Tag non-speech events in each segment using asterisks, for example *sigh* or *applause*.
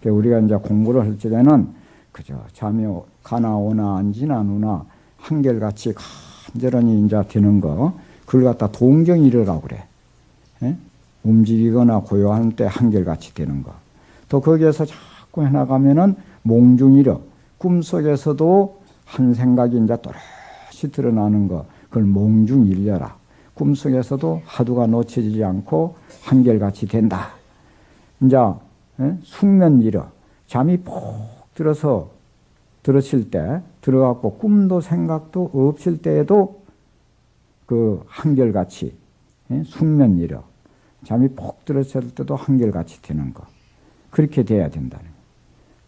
그러니까 우리가 이제 공부를 할 적에는 그저 잠이 가나 오나 안지나 누나 한결같이 간절하니 이제 되는 거 그걸 갖다 동경이르라고 그래. 예? 움직이거나 고요한 때 한결같이 되는 거. 또 거기에서 자꾸 해나가면은 몽중이려 꿈속에서도 한 생각이 이제 또렷이 드러나는 거 그걸 몽중일려라. 꿈속에서도 하두가 놓쳐지지 않고 한결같이 된다. 이제 예? 숙면일어 잠이 푹 들어서 들었을 때 들어갔고 꿈도 생각도 없을 때에도 그 한결같이 예? 숙면일어 잠이 푹 들었을 때도 한결같이 되는 거 그렇게 돼야 된다는 거예요.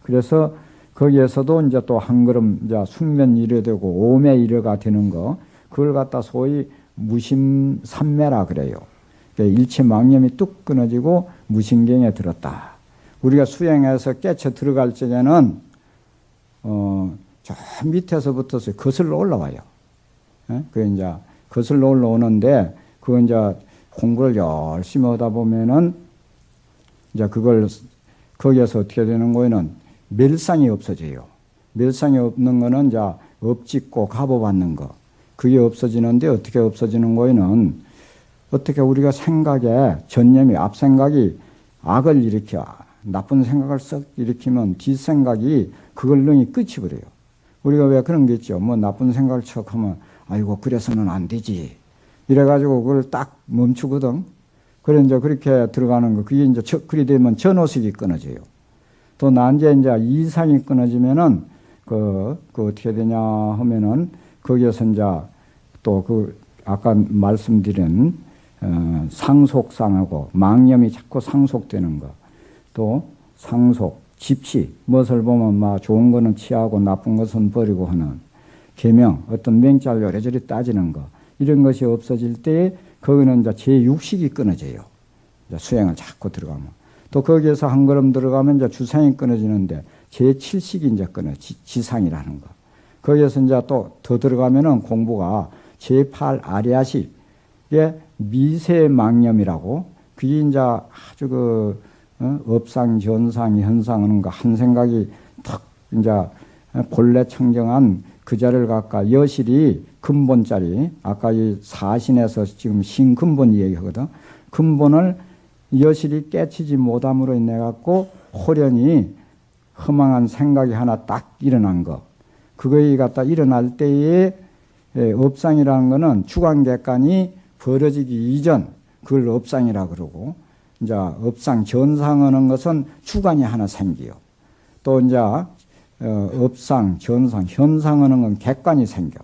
그래서 거기에서도 이제 또 한 걸음 이제 숙면 이래 되고 오매 이래가 되는 거 그걸 갖다 소위 무심 삼매라 그래요. 그러니까 일체 망념이 뚝 끊어지고 무신경에 들었다. 우리가 수행해서 깨쳐 들어갈 적에는 어, 저 밑에서부터 거슬러 올라와요. 예? 그 이제 거슬러 올라오는데 그 이제 공부를 열심히 하다 보면은 이제 그걸 거기에서 어떻게 되는 거에는 멸상이 없어져요. 멸상이 없는 거는 이제 업짓고 값어받는 거. 그게 없어지는데 어떻게 없어지는 거에는 어떻게 우리가 생각에 전념이 앞생각이 악을 일으켜 나쁜 생각을 썩 일으키면 뒷생각이 그걸 능히 끝이 버려요. 우리가 왜 그런 게 있죠. 뭐 나쁜 생각을 척 하면 아이고 그래서는 안 되지. 이래가지고 그걸 딱 멈추거든. 그래 이제 그렇게 들어가는 거. 그게 이제 저, 그리 되면 전호식이 끊어져요. 또 난제 이제 이상이 끊어지면은 그, 그 어떻게 되냐 하면은 거기에서 이제 또 그 아까 말씀드린 어, 상속상하고 망념이 자꾸 상속되는 거. 또 상속, 집시, 무엇을 보면 막 좋은 거는 취하고 나쁜 것은 버리고 하는 계명, 어떤 맹자를 요래저래 따지는 거. 이런 것이 없어질 때 거기는 이제 제6식이 끊어져요. 이제 수행을 자꾸 들어가면. 또 거기에서 한 걸음 들어가면 이제 주상이 끊어지는데 제7식이 이제 끊어, 지, 지상이라는 거. 거기에서 이제 또 더 들어가면은 공부가 제8 아리아식의 미세망념이라고 그게 이제 아주 그 어? 업상, 현상 거한 생각이 탁 이제 본래 청정한 그 자를 갖가 여실이 근본짜리 아까 이 사신에서 지금 신근본 얘기하거든. 근본을 여실이 깨치지 못함으로 인해 갖고 호련히 허망한 생각이 하나 딱 일어난 거. 그거에 갖다 일어날 때에 업상이라는 거는 주관객관이 벌어지기 이전 그걸 업상이라 그러고 이제 업상 전상하는 것은 주관이 하나 생기요. 또 이제 어, 업상, 전상, 현상하는 건 객관이 생겨.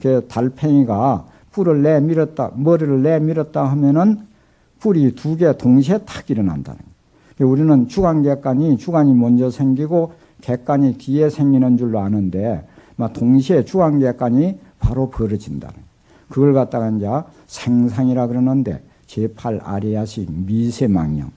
그 달팽이가 뿔을 내밀었다, 머리를 내밀었다 하면은 뿔이 두 개 동시에 탁 일어난다는 거예요. 우리는 주관 객관이 주관이 먼저 생기고 객관이 뒤에 생기는 줄로 아는데 막 동시에 주관 객관이 바로 벌어진다는 거예요. 그걸 갖다가 이제 생상이라 그러는데 제8 아리아식 미세망령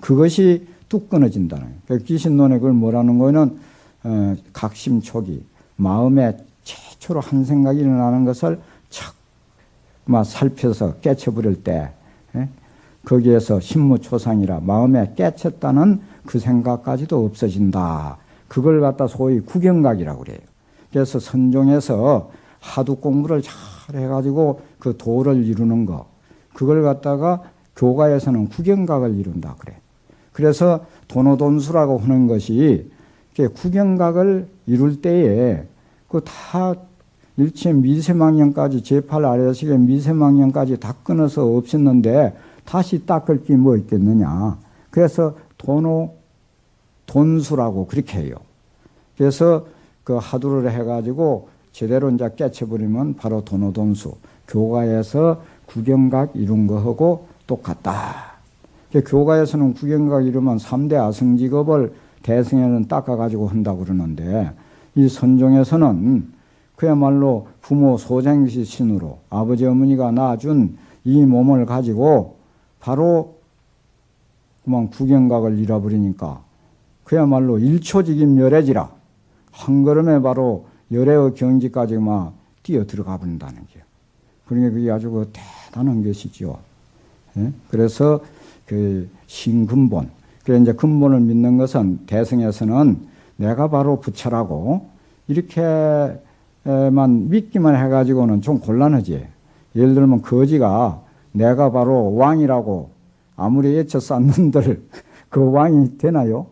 그것이 뚝 끊어진다는 거예요. 귀신론에 그걸 뭐라는 거는 어, 각심초기 마음에 최초로 한 생각이 일어나는 것을 척막 살펴서 깨쳐버릴 때 에? 거기에서 신무초상이라 마음에 깨쳤다는 그 생각까지도 없어진다. 그걸 갖다 소위 구경각이라고 그래요. 그래서 선종에서 하도 공부를 잘 해가지고 그 도를 이루는 거 그걸 갖다가 교가에서는 구경각을 이룬다 그래. 그래서 도노돈수라고 하는 것이 구경각을 이룰 때에 그 다 일체 미세망령까지 제8 아래식의 미세망령까지 다 끊어서 없앴는데 다시 닦을 게 뭐 있겠느냐. 그래서 도노 돈수라고 그렇게 해요. 그래서 그 하두를 해가지고 제대로 이제 깨쳐버리면 바로 도노돈수. 교가에서 구경각 이룬 거하고 똑같다. 교가에서는 구경각 이루면 3대 아승 직업을 대승에는 닦아가지고 한다고 그러는데 이 선종에서는 그야말로 부모 소생시 신으로 아버지 어머니가 낳아준 이 몸을 가지고 바로 그만 구경각을 잃어버리니까 그야말로 일초직임 열애지라 한 걸음에 바로 열애의 경지까지 막 뛰어 들어가 버린다는 거예요. 그러니까 그게 아주 그 대단한 것이죠. 예? 그래서 그 신근본 그래 이제 근본을 믿는 것은 대승에서는 내가 바로 부처라고 이렇게만 믿기만 해가지고는 좀 곤란하지. 예를 들면 거지가 내가 바로 왕이라고 아무리 애쳐 쌓는들 *laughs* 그 왕이 되나요?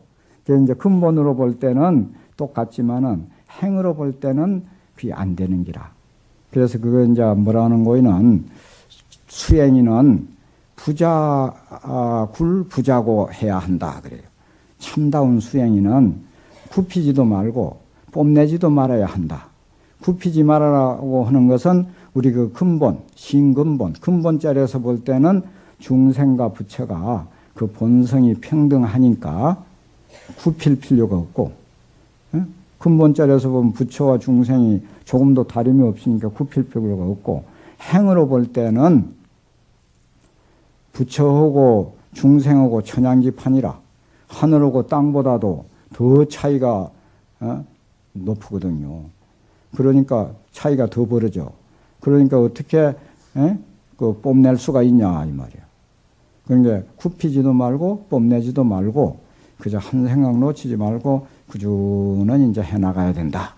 그 이제 근본으로 볼 때는 똑같지만은 행으로 볼 때는 그게 안 되는 기라. 그래서 그거 이제 뭐라는 거이는 수행이는 부자 아, 굴 부자고 해야 한다 그래요. 참다운 수행이는 굽히지도 말고 뽐내지도 말아야 한다. 굽히지 말아라고 하는 것은 우리 그 근본, 신근본, 근본 자리에서 볼 때는 중생과 부처가 그 본성이 평등하니까 굽힐 필요가 없고, 예? 근본 자리에서 보면 부처와 중생이 조금도 다름이 없으니까 굽힐 필요가 없고, 행으로 볼 때는 부처하고 중생하고 천양지판이라 하늘하고 땅보다도 더 차이가 어? 높거든요. 그러니까 차이가 더 벌어져. 그러니까 어떻게 에? 그 뽐낼 수가 있냐 이 말이야. 그러니까 굽히지도 말고 뽐내지도 말고 그저 한 생각 놓치지 말고 그주는 이제 해나가야 된다.